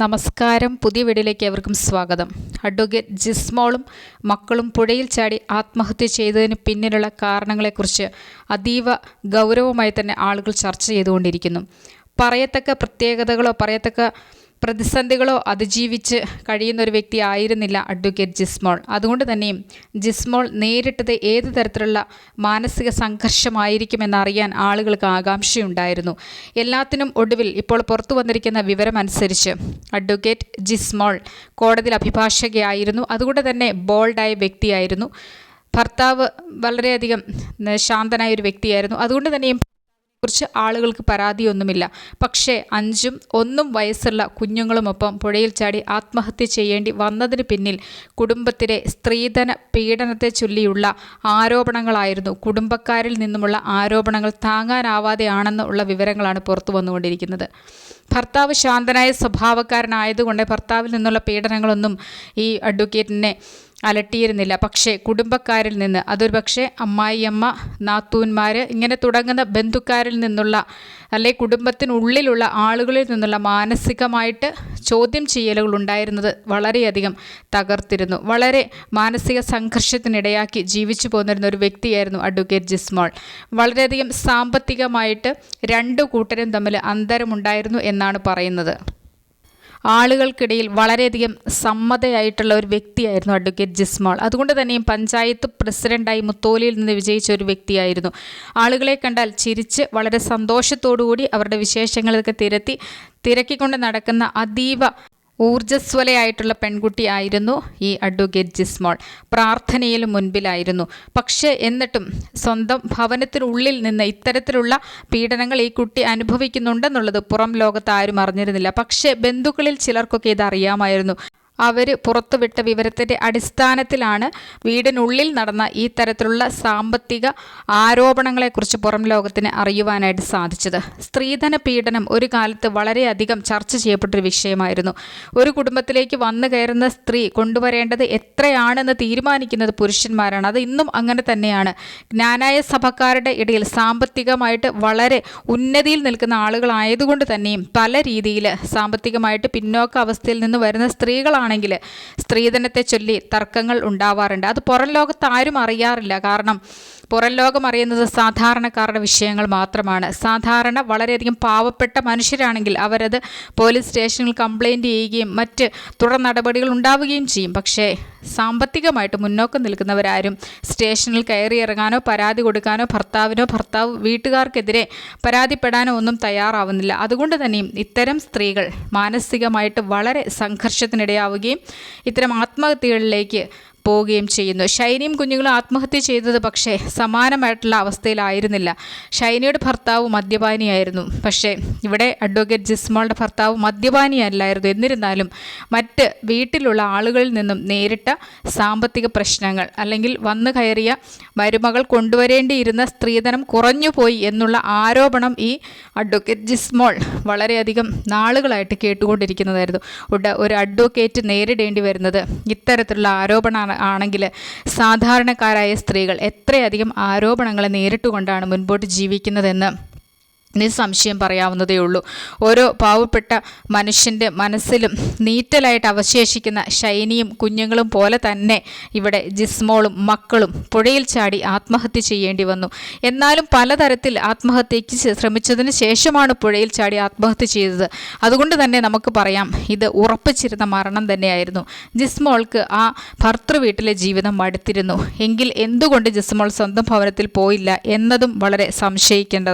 നമസ്കാരം. പുതിയ വീഡിയോയിലേക്ക് എവർക്കും സ്വാഗതം. അഡ്വക്കേറ്റ് ജിസ്മോളും മക്കളും പുഴയിൽ ചാടി ആത്മഹത്യ ചെയ്തതിന് പിന്നിലുള്ള കാരണങ്ങളെക്കുറിച്ച് അതീവ ഗൗരവമായി തന്നെ ആളുകൾ ചർച്ച ചെയ്തുകൊണ്ടിരിക്കുന്നു. പറയത്തക്ക പ്രത്യേകതകളോ പറയത്തക്ക പ്രതിസന്ധികളോ അതിജീവിച്ച് കഴിയുന്ന ഒരു വ്യക്തി ആയിരുന്നില്ല അഡ്വക്കേറ്റ് ജിസ്മോൾ. അതുകൊണ്ട് തന്നെയും ജിസ്മോൾ നേരിട്ടത് ഏത് തരത്തിലുള്ള മാനസിക സംഘർഷമായിരിക്കുമെന്നറിയാൻ ആളുകൾക്ക് ആകാംക്ഷയുണ്ടായിരുന്നു. എല്ലാത്തിനും ഒടുവിൽ ഇപ്പോൾ പുറത്തു വന്നിരിക്കുന്ന വിവരമനുസരിച്ച് അഡ്വക്കേറ്റ് ജിസ്മോൾ കോടതിയിൽ അഭിഭാഷകയായിരുന്നു. അതുകൊണ്ട് തന്നെ ബോൾഡായ വ്യക്തിയായിരുന്നു. ഭർത്താവ് വളരെയധികം ശാന്തനായ ഒരു വ്യക്തിയായിരുന്നു. അതുകൊണ്ട് തന്നെയും കുറിച്ച് ആളുകൾക്ക് പരാതിയൊന്നുമില്ല. പക്ഷേ അഞ്ചും ഒന്നും വയസ്സുള്ള കുഞ്ഞുങ്ങളുമൊപ്പം പുഴയിൽ ചാടി ആത്മഹത്യ ചെയ്യേണ്ടി വന്നതിന് പിന്നിൽ കുടുംബത്തിലെ സ്ത്രീധന പീഡനത്തെ ചൊല്ലിയുള്ള ആരോപണങ്ങളായിരുന്നു. കുടുംബക്കാരിൽ നിന്നുമുള്ള ആരോപണങ്ങൾ താങ്ങാനാവാതെയാണെന്നുള്ള വിവരങ്ങളാണ് പുറത്തു വന്നുകൊണ്ടിരിക്കുന്നത്. ഭർത്താവ് ശാന്തനായ സ്വഭാവക്കാരനായതുകൊണ്ട് ഭർത്താവിൽ നിന്നുള്ള പീഡനങ്ങളൊന്നും ഈ അഡ്വക്കേറ്റിനെ അലട്ടിയിരുന്നില്ല. പക്ഷേ കുടുംബക്കാരിൽ നിന്ന് അതൊരു പക്ഷേ അമ്മായിയമ്മ നാത്തൂന്മാർ ഇങ്ങനെ തുടങ്ങുന്ന ബന്ധുക്കാരിൽ നിന്നുള്ള അല്ലെ കുടുംബത്തിനുള്ളിലുള്ള ആളുകളിൽ നിന്നുള്ള മാനസികമായിട്ട് ചോദ്യം ചെയ്യലുകൾ ഉണ്ടായിരുന്നത് വളരെയധികം തകർത്തിരുന്നു. വളരെ മാനസിക സംഘർഷത്തിനിടയാക്കി ജീവിച്ചു പോന്നിരുന്ന ഒരു വ്യക്തിയായിരുന്നു അഡ്വക്കേറ്റ് ജിസ്മോൾ. വളരെയധികം സാമ്പത്തികമായിട്ട് രണ്ടു കൂട്ടരും തമ്മിൽ അന്തരമുണ്ടായിരുന്നു എന്നാണ് പറയുന്നത്. ആളുകൾക്കിടയിൽ വളരെയധികം സമ്മതയായിട്ടുള്ള ഒരു വ്യക്തിയായിരുന്നു അഡ്വക്കേറ്റ് ജിസ്മോൾ. അതുകൊണ്ട് തന്നെയും പഞ്ചായത്ത് പ്രസിഡന്റായി മുത്തോലിയിൽ നിന്ന് വിജയിച്ച ഒരു വ്യക്തിയായിരുന്നു. ആളുകളെ കണ്ടാൽ ചിരിച്ച് വളരെ സന്തോഷത്തോടുകൂടി അവരുടെ വിശേഷങ്ങളൊക്കെ തിരത്തി തിരക്കിക്കൊണ്ട് നടക്കുന്ന അതീവ ഊർജസ്വലയായിട്ടുള്ള പെൺകുട്ടിയായിരുന്നു ഈ അഡ്വക്കേറ്റ് ജിസ്മോൾ. പ്രാർത്ഥനയിൽ മുൻപിലായിരുന്നു. പക്ഷേ എന്നിട്ടും സ്വന്തം ഭവനത്തിനുള്ളിൽ നിന്ന് ഇത്തരത്തിലുള്ള പീഡനങ്ങൾ ഈ കുട്ടി അനുഭവിക്കുന്നുണ്ടെന്നുള്ളത് പുറം ലോകത്ത് ആരും അറിഞ്ഞിരുന്നില്ല. പക്ഷേ ബന്ധുക്കളിൽ ചിലർക്കൊക്കെ ഇത് അറിയാമായിരുന്നു. അവർ പുറത്തുവിട്ട വിവരത്തിന്റെ അടിസ്ഥാനത്തിലാണ് വീടിനുള്ളിൽ നടന്ന ഈ തരത്തിലുള്ള സാമ്പത്തിക ആരോപണങ്ങളെക്കുറിച്ച് പുറം ലോകത്തിന് അറിയുവാനായിട്ട് സാധിച്ചത്. സ്ത്രീധന പീഡനം ഒരു കാലത്ത് വളരെയധികം ചർച്ച ചെയ്യപ്പെട്ടൊരു വിഷയമായിരുന്നു. ഒരു കുടുംബത്തിലേക്ക് വന്നു കയറുന്ന സ്ത്രീ കൊണ്ടുവരേണ്ടത് എത്രയാണെന്ന് തീരുമാനിക്കുന്നത് പുരുഷന്മാരാണ്. അത് ഇന്നും അങ്ങനെ തന്നെയാണ്. ജ്ഞാനായ സഭക്കാരുടെ ഇടയിൽ സാമ്പത്തികമായിട്ട് വളരെ ഉന്നതിയിൽ നിൽക്കുന്ന ആളുകളായതുകൊണ്ട് തന്നെയും പല രീതിയിൽ സാമ്പത്തികമായിട്ട് പിന്നോക്ക അവസ്ഥയിൽ നിന്ന് വരുന്ന സ്ത്രീകളാണ് ആണെങ്കിൽ സ്ത്രീധനത്തെ ചൊല്ലി തർക്കങ്ങൾ ഉണ്ടാവാറുണ്ട്. അത് പുറം ലോകത്ത് ആരും അറിയാറില്ല. കാരണം പുറം ലോകം അറിയുന്നത് സാധാരണക്കാരുടെ വിഷയങ്ങൾ മാത്രമാണ്. സാധാരണ വളരെയധികം പാവപ്പെട്ട മനുഷ്യരാണെങ്കിൽ അവരത് പോലീസ് സ്റ്റേഷനിൽ കംപ്ലൈന്റ് ചെയ്യുകയും മറ്റ് തുടർ നടപടികൾ ഉണ്ടാവുകയും ചെയ്യും. പക്ഷേ സാമ്പത്തികമായിട്ട് മുന്നോക്കം നിൽക്കുന്നവരാരും സ്റ്റേഷനിൽ കയറി ഇറങ്ങാനോ പരാതി കൊടുക്കാനോ ഭർത്താവിനോ ഭർത്താവ് വീട്ടുകാർക്കെതിരെ പരാതിപ്പെടാനോ ഒന്നും തയ്യാറാവുന്നില്ല. അതുകൊണ്ട് തന്നെയും ഇത്തരം സ്ത്രീകൾ മാനസികമായിട്ട് വളരെ സംഘർഷത്തിനിടയാവുകയും ഇത്തരം ആത്മഹത്യകളിലേക്ക് പോവുകയും ചെയ്യുന്നു. ഷൈനിയും കുഞ്ഞുങ്ങളും ആത്മഹത്യ ചെയ്തത് പക്ഷേ സമാനമായിട്ടുള്ള അവസ്ഥയിലായിരുന്നില്ല. ഷൈനിയുടെ ഭർത്താവ് മദ്യപാനിയായിരുന്നു. പക്ഷേ ഇവിടെ അഡ്വക്കേറ്റ് ജിസ്മോളുടെ ഭർത്താവ് മദ്യപാനിയല്ലായിരുന്നു. എന്നിരുന്നാലും മറ്റ് വീട്ടിലുള്ള ആളുകളിൽ നിന്നും നേരിട്ട സാമ്പത്തിക പ്രശ്നങ്ങൾ അല്ലെങ്കിൽ വന്നു കയറിയ മരുമകൾ കൊണ്ടുവരേണ്ടിയിരുന്ന സ്ത്രീധനം കുറഞ്ഞുപോയി എന്നുള്ള ആരോപണം ഈ അഡ്വക്കേറ്റ് ജിസ്മോൾ വളരെയധികം നാളുകളായിട്ട് കേട്ടുകൊണ്ടിരിക്കുന്നതായിരുന്നു. ഒരു അഡ്വക്കേറ്റ് നേരിടേണ്ടി വരുന്നത് ഇത്തരത്തിലുള്ള ആരോപണമാണ് ആണെങ്കിൽ സാധാരണക്കാരായ സ്ത്രീകൾ എത്രയധികം ആരോപണങ്ങളെ നേരിട്ടുകൊണ്ടാണ് മുൻപോട്ട് ജീവിക്കുന്നതെന്ന് നിസ്സംശയം പറയാവുന്നതേ ഉള്ളൂ. ഓരോ പാവപ്പെട്ട മനുഷ്യന്റെ മനസ്സിലും നീറ്റലായിട്ട് അവശേഷിക്കുന്ന ശൈനിയും കുഞ്ഞുങ്ങളും പോലെ തന്നെ ഇവിടെ ജിസ്മോളും മക്കളും പുഴയിൽ ചാടി ആത്മഹത്യ ചെയ്യേണ്ടി വന്നു. എന്നാലും പലതരത്തിൽ ആത്മഹത്യയ്ക്ക് ശ്രമിച്ചതിന് ശേഷമാണ് പുഴയിൽ ചാടി ആത്മഹത്യ ചെയ്തത്. അതുകൊണ്ട് തന്നെ നമുക്ക് പറയാം ഇത് ഉറപ്പിച്ചിരുന്ന മരണം തന്നെയായിരുന്നു. ജിസ്മോൾക്ക് ആ ഭർത്തൃ വീട്ടിലെ ജീവിതം മടുത്തിരുന്നു. എങ്കിൽ എന്തുകൊണ്ട് ജിസ്മോൾ സ്വന്തം ഭവനത്തിൽ പോയില്ല എന്നതും വളരെ സംശയിക്കേണ്ടതാണ്.